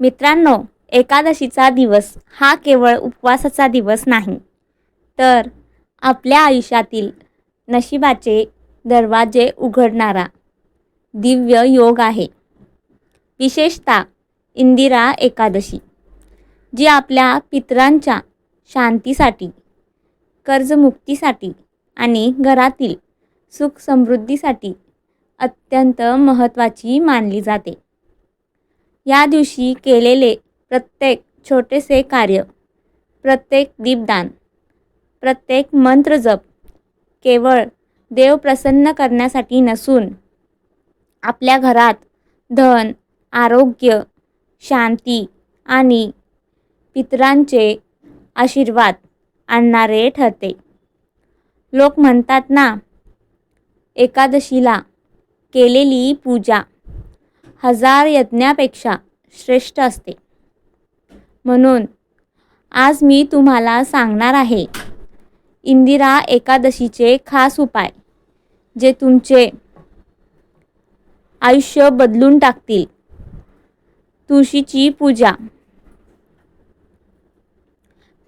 मित्रांनो एकादशीचा दिवस हा केवळ उपवासाचा दिवस नाही तर आपल्या आयुष्यातील नशिबाचे दरवाजे उघडणारा दिव्य योग आहे. विशेषतः इंदिरा एकादशी जी आपल्या पितरांच्या शांतीसाठी कर्जमुक्तीसाठी आणि घरातील सुख समृद्धीसाठी अत्यंत महत्त्वाची मानली जाते. या दिवशी केलेले प्रत्येक छोटेसे कार्य प्रत्येक दीपदान प्रत्येक मंत्रजप केवळ देव प्रसन्न करण्यासाठी नसून आपल्या घरात धन आरोग्य शांती आणि पितरांचे आशीर्वाद आणणारे ठरते. लोक म्हणतात ना एकादशीला केलेली पूजा हजार यज्ञापेक्षा श्रेष्ठ असते. म्हणून आज मी तुम्हाला सांगणार आहे इंदिरा एकादशीचे खास उपाय जे तुमचे आयुष्य बदलून टाकतील. तुळशीची पूजा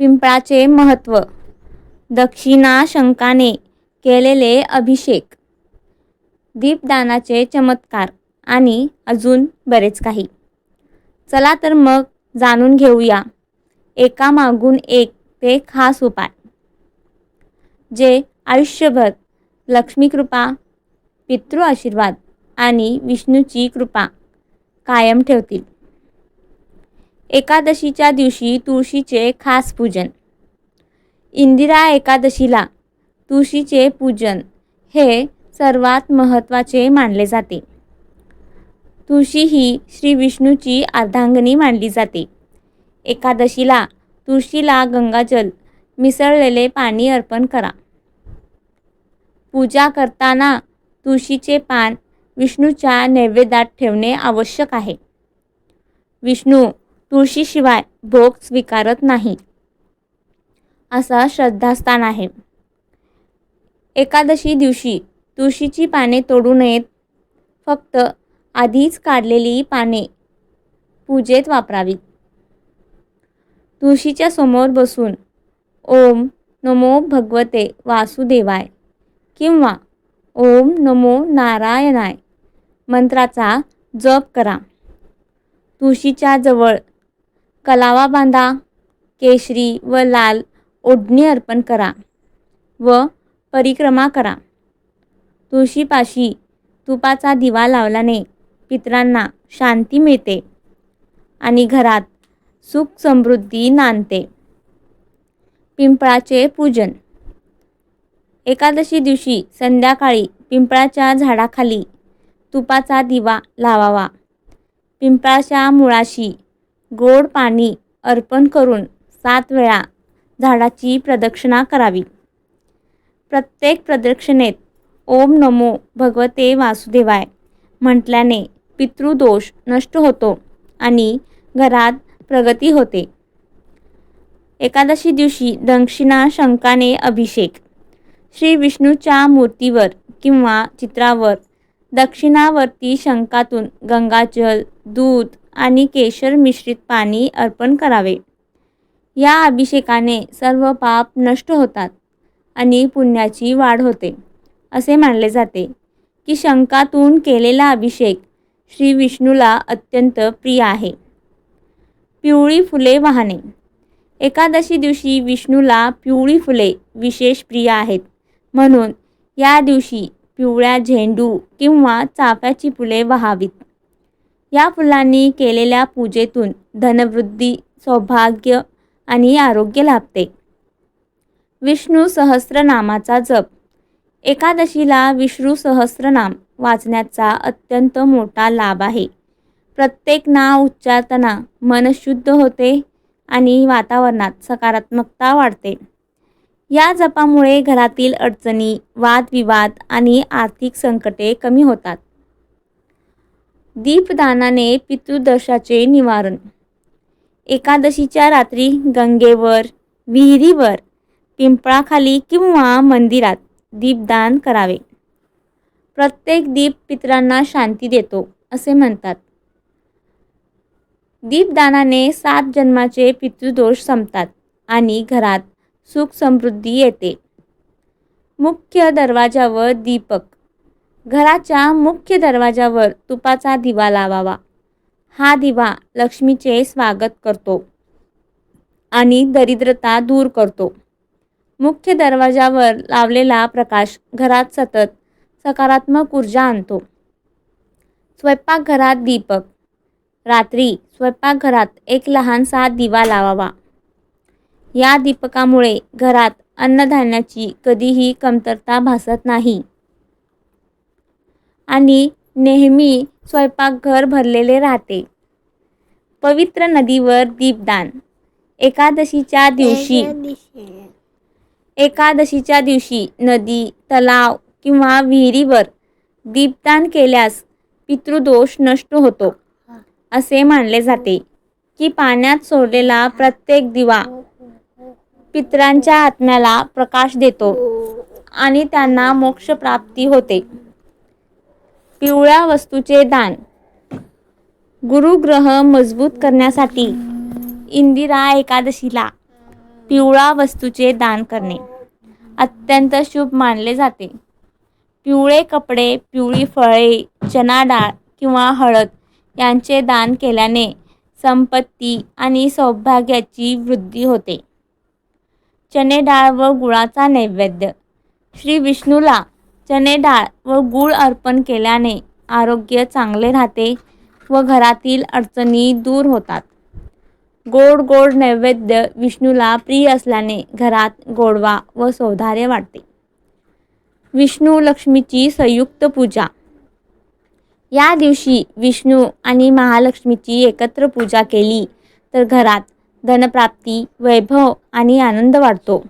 पिंपळाचे महत्त्व दक्षिणा शंकाने केलेले अभिषेक दीपदानाचे चमत्कार आणि अजून बरेच काही. चला तर मग जाणून घेऊया. एकामागून एक ते खास उपाय. जे आयुष्यभर लक्ष्मीकृपा पितृ आशीर्वाद आणि विष्णूची कृपा कायम ठेवतील. एकादशीच्या दिवशी तुळशीचे खास पूजन. इंदिरा एकादशीला तुळशीचे पूजन हे सर्वात महत्त्वाचे मानले जाते. तुळशी ही श्री विष्णूची अर्धांगनी मानली जाते. एकादशीला तुळशीला गंगाजल मिसळलेले पाणी अर्पण करा. पूजा करताना तुळशीचे पान विष्णूच्या नैवेद्यात ठेवणे आवश्यक आहे. विष्णू तुळशीशिवाय भोग स्वीकारत नाही. असा श्रद्धास्थान आहे. एकादशी दिवशी तुळशीची पाने तोडू नयेत. फक्त आधीच काढलेली पाने पूजेत वापरावीत. तुळशीच्या समोर बसून ओम नमो भगवते वासुदेवाय किंवा ओम नमो नारायणाय मंत्राचा जप करा. तुळशीच्या जवळ कलावा बांधा केशरी व लाल ओढणी अर्पण करा व परिक्रमा करा. तुळशीपाशी तुपाचा दिवा लावल्याने पितरांना शांती मिळते आणि घरात सुख समृद्धी नांदते. पिंपळाचे पूजन. एकादशी दिवशी संध्याकाळी पिंपळाच्या झाडाखाली तुपाचा दिवा लावावा. पिंपळाच्या मुळाशी गोड पाणी अर्पण करून सात वेळा झाडाची प्रदक्षिणा करावी. प्रत्येक प्रदक्षिणेत ओम नमो भगवते वासुदेवाय म्हटल्याने पितृदोष नष्ट होतो आणि घरात प्रगती होते. एकादशी दिवशी दक्षिणा शंकाने अभिषेक. श्री विष्णूच्या मूर्तीवर किंवा चित्रावर दक्षिणावर्ती शंकातून गंगाजल दूध आणि केशर मिश्रित पाणी अर्पण करावे. या अभिषेकाने सर्व पाप नष्ट होतात आणि पुण्याची वाढ होते असे मानले जाते की शंकातून केलेला अभिषेक श्री विष्णूला अत्यंत प्रिय आहे. पिवळी फुले वाहणे. एकादशी दिवशी विष्णूला पिवळी फुले विशेष प्रिय आहेत. म्हणून या दिवशी पिवळ्या झेंडू किंवा चाफ्याची फुले वाहावीत. या फुलांनी केलेल्या पूजेतून धनवृद्धी सौभाग्य आणि आरोग्य लाभते. विष्णू सहस्रनामाचा जप. एकादशीला विष्णू सहस्रनाम वाचण्याचा अत्यंत मोठा लाभ आहे. प्रत्येक नाव उच्चारताना मन शुद्ध होते आणि वातावरणात सकारात्मकता वाढते. या जपामुळे घरातील अडचणी वादविवाद आणि आर्थिक संकटे कमी होतात. दीपदानाने पितृदोषाचे निवारण. एकादशीच्या रात्री गंगेवर विहिरीवर पिंपळाखाली किंवा मंदिरात दीपदान करावे. प्रत्येक दीप पितरांना शांती देतो असे म्हणतात. दीपदानाने सात जन्माचे पितृदोष संपतात आणि घरात सुख समृद्धी येते. मुख्य दरवाजावर दीपक. घराच्या मुख्य दरवाजावर तुपाचा दिवा लावावा. हा दिवा लक्ष्मीचे स्वागत करतो आणि दरिद्रता दूर करतो. मुख्य दरवाजावर लावलेला प्रकाश घरात सतत सकारात्मक ऊर्जा आणतो. स्वयंपाकघरात दीपक. रात्री स्वयंपाकघरात एक लहानसा दिवा लावावा. या दीपकामुळे घरात अन्नधान्याची कधीही कमतरता भासत नाही. आणि नेहमी स्वयंपाकघर भरलेले राहते. पवित्र नदीवर दीपदान. एकादशीच्या दिवशी एकादशीच्या दिवशी. नदी तलाव किंवा विहिरीवर दीपदान केल्यास पितृदोष नष्ट होतो. असे मानले जाते की पाण्यात सोडलेला प्रत्येक दिवा पितरांच्या आत्म्याला प्रकाश देतो आणि त्यांना मोक्षप्राप्ती होते. पिवळ्या वस्तूचे दान. गुरुग्रह मजबूत करण्यासाठी इंदिरा एकादशीला पिवळा वस्तूचे दान करणे अत्यंत शुभ मानले जाते. पिवळे कपडे पिवळी फळे चना डाळ किंवा हळद यांचे दान केल्याने संपत्ती आणि सौभाग्याची वृद्धी होते. चणे डाळ व गुळाचा नैवेद्य. श्री विष्णूला चणे डाळ व गूळ अर्पण केल्याने आरोग्य चांगले राहते व घरातील अडचणी दूर होतात. गोड गोड नैवेद्य विष्णूला प्रिय असल्याने घरात गोडवा व सौधार्य वाटते. विष्णू लक्ष्मीची संयुक्त पूजा. या दिवशी विष्णू आणि महालक्ष्मीची एकत्र पूजा केली तर घरात धनप्राप्ती वैभव आणि आनंद वाढतो.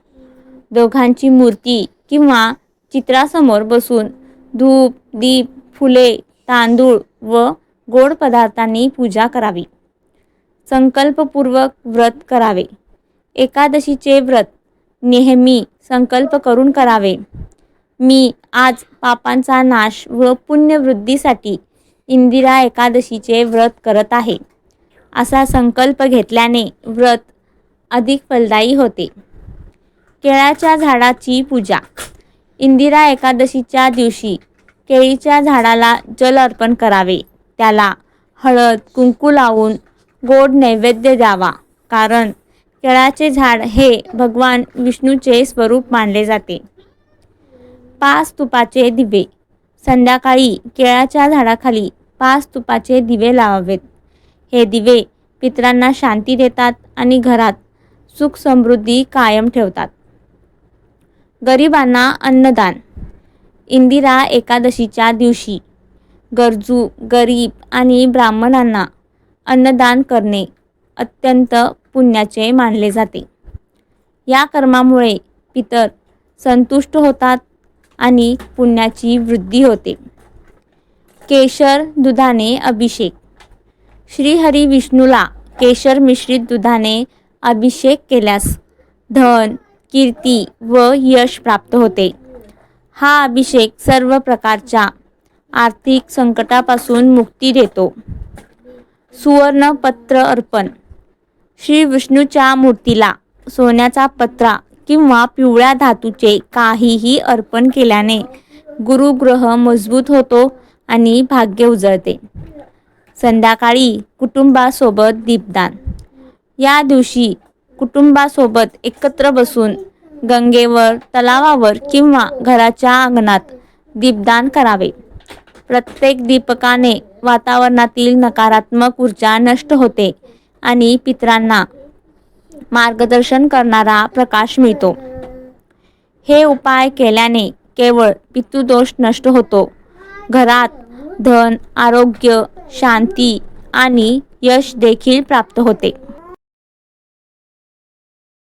दोघांची मूर्ती किंवा चित्रासमोर बसून धूप दीप फुले तांदूळ व गोड पदार्थांनी पूजा करावी. संकल्पपूर्वक व्रत करावे. एकादशीचे व्रत नेहमी संकल्प करून करावे. मी आज पापांचा नाश व पुण्यवृद्धीसाठी इंदिरा एकादशीचे व्रत करत आहे. असा संकल्प घेतल्याने व्रत अधिक फलदायी होते. केळाच्या झाडाची पूजा. इंदिरा एकादशीच्या दिवशी केळीच्या झाडाला जल अर्पण करावे. त्याला हळद कुंकू लावून गोड नैवेद्य द्यावा. कारण केळाचे झाड हे भगवान विष्णूचे स्वरूप मानले जाते. पाच तुपाचे दिवे. संध्याकाळी केळाच्या झाडाखाली पाच तुपाचे दिवे लावावेत. हे दिवे पितरांना शांती देतात आणि घरात सुख समृद्धी कायम ठेवतात. गरिबांना अन्नदान. इंदिरा एकादशीच्या दिवशी गरजू गरीब आणि ब्राह्मणांना अन्नदान करणे अत्यंत पुण्याचे मानले जाते. या कर्मामुळे पितर संतुष्ट होतात आणि पुण्याची वृद्धी होते. केशर दुधाने अभिषेक. श्रीहरी विष्णूला केशर मिश्रित दुधाने अभिषेक केल्यास धन कीर्ती व यश प्राप्त होते. हा अभिषेक सर्व प्रकारच्या आर्थिक संकटापासून मुक्ती देतो. सुवर्णपत्र अर्पण. श्री विष्णूच्या मूर्तीला सोन्याचा पत्रा किंवा पिवळ्या धातूचे काहीही अर्पण केल्याने गुरुग्रह मजबूत होतो आणि भाग्य उजळते. संध्याकाळी कुटुंबासोबत दीपदान. या दिवशी कुटुंबासोबत एकत्र बसून गंगेवर तलावावर किंवा घराच्या अंगणात दीपदान करावे. प्रत्येक दीपकाने वातावरणातील नकारात्मक ऊर्जा नष्ट होते आणि पितरांना मार्गदर्शन करणारा प्रकाश मिळतो. हे उपाय केल्याने केवळ पितृदोष नष्ट होतो. घरात धन आरोग्य शांती आणि यश देखील प्राप्त होते.